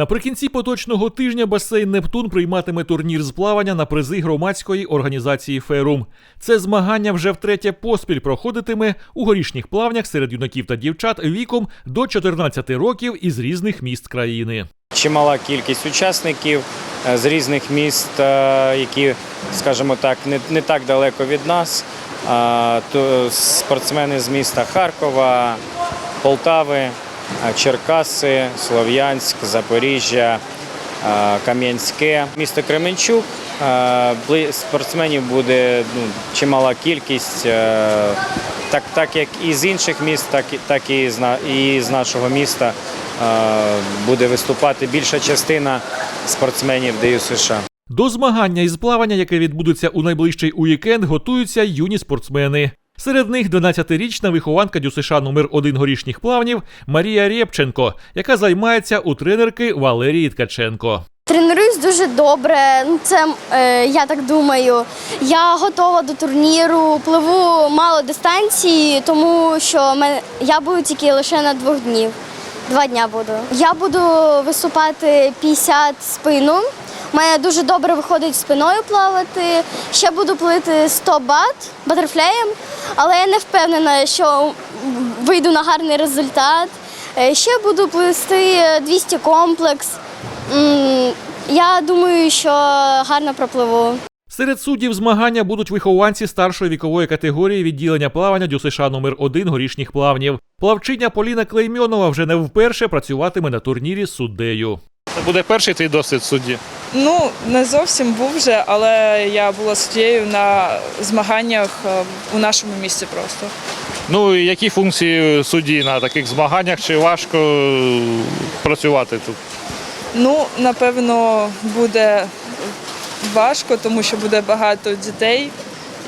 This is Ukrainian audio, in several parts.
Наприкінці поточного тижня басейн Нептун прийматиме турнір з плавання на призи громадської організації Ферум. Це змагання вже втретє поспіль проходитиме у горішніх плавнях серед юнаків та дівчат віком до 14 років із різних міст країни. Чимала кількість учасників е, з різних міст, е, які, скажімо так, не, не так далеко від нас. То спортсмени з міста Харкова, Полтави, е, Черкаси, Слов'янськ, Запоріжжя, Кам'янське, місто Кременчук. Спортсменів буде ну, чимала кількість, так, так як і з інших міст, так, так і, з, і з нашого міста буде виступати більша частина спортсменів ДЮ США. До змагання із плавання, яке відбудеться у найближчий уікенд, готуються юні спортсмени. Серед них 12-річна вихованка ДЮСШ номер 1 горішніх плавнів Марія Рєпченко, яка займається у тренерки Валерії Ткаченко. Тренуюсь дуже добре. Ну, Це е, я так думаю. Я готова до турніру, пливу мало дистанції, тому що мен- я буду тільки лише на двох днів. Два дня буду. Я буду виступати 50 спину. У мене дуже добре виходить спиною плавати. Ще буду плити 100 бат батерфляєм, але я не впевнена, що вийду на гарний результат. Е, Ще буду плисти 200 комплекс. Я думаю, що гарно пропливу. Серед суддів змагання будуть вихованці старшої вікової категорії відділення плавання ДЮСШ номер 1 горішніх плавнів. Плавчиня Поліна Клеймьонова вже не вперше працюватиме на турнірі з суддею. Це буде перший твій досвід судді. Ну, не зовсім був вже, але я була суддєю на змаганнях е, у нашому місті просто. Ну і які функції судді на таких змаганнях? Чи важко е, працювати тут? Ну, напевно, буде важко, тому що буде багато дітей,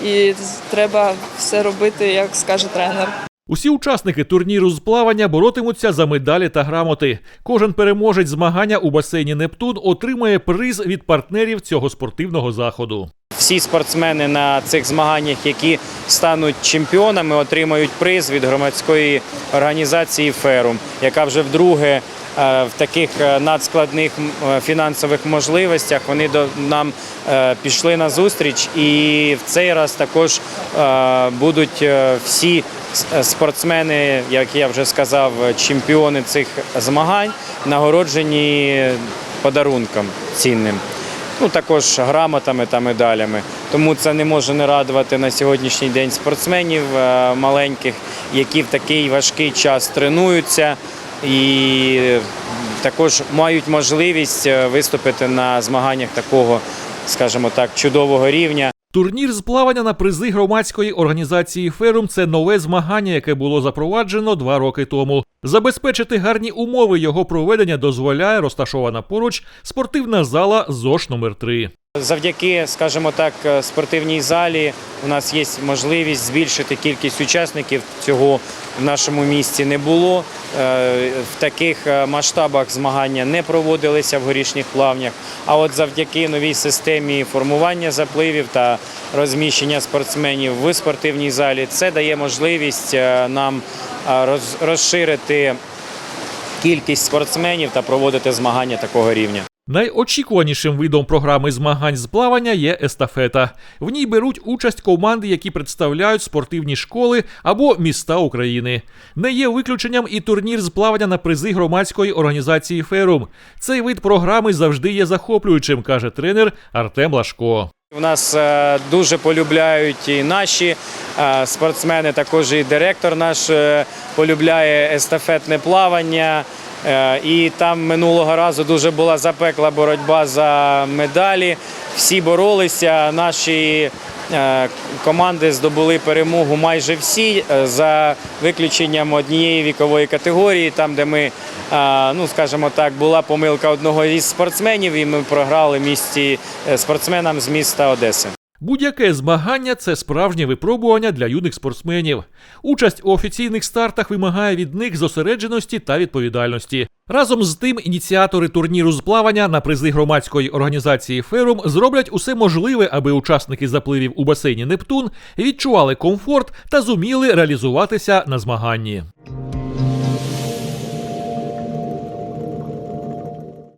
і треба все робити, як скаже тренер. Усі учасники турніру з плавання боротимуться за медалі та грамоти. Кожен переможець змагання у басейні Нептун отримає приз від партнерів цього спортивного заходу. Всі спортсмени на цих змаганнях, які стануть чемпіонами, отримають приз від громадської організації Ферум, яка вже вдруге в таких е, надскладних е, фінансових можливостях вони до нам е, пішли на зустріч, і в цей раз також е, будуть е, всі е, спортсмени, як я вже сказав, чемпіони цих змагань, нагороджені подарунком цінним ну також грамотами та медалями. Тому це не може не радувати на сьогоднішній день спортсменів е, маленьких, які в такий важкий час тренуються і також мають можливість е, виступити на змаганнях такого, скажімо так, чудового рівня. Турнір з плавання на призи громадської організації Ферум це нове змагання, яке було запроваджено два роки тому. Забезпечити гарні умови його проведення дозволяє розташована поруч спортивна зала ЗОШ номер 3 Завдяки, скажімо так, е, спортивній залі у нас є можливість збільшити кількість учасників. Цього в нашому місті не було. Е, В таких е, масштабах змагання не проводилися в горішніх плавнях. А от завдяки новій системі формування запливів та розміщення спортсменів в спортивній залі, це дає можливість нам розширити кількість спортсменів та проводити змагання такого рівня. Найочікуванішим видом програми змагань з плавання є естафета. В ній беруть участь команди, які представляють спортивні школи або міста України. Не є виключенням і турнір з плавання на призи громадської організації Ферум. Цей вид програми завжди є захоплюючим, каже тренер Артем Лашко. У нас е, дуже полюбляють і наші е, спортсмени, також і директор наш е, полюбляє естафетне плавання. Е, І там минулого разу дуже була запекла боротьба за медалі. Всі боролися. Наші е, команди здобули перемогу майже всі, е, за виключенням однієї вікової категорії, там, де ми, ну скажімо так, була помилка одного із спортсменів, і ми програли місті спортсменам з міста Одеси. Будь-яке змагання це справжнє випробування для юних спортсменів. Участь у офіційних стартах вимагає від них зосередженості та відповідальності. Разом з тим, ініціатори турніру з плавання на призи громадської організації Ферум зроблять усе можливе, аби учасники запливів у басейні Нептун відчували комфорт та зуміли реалізуватися на змаганні.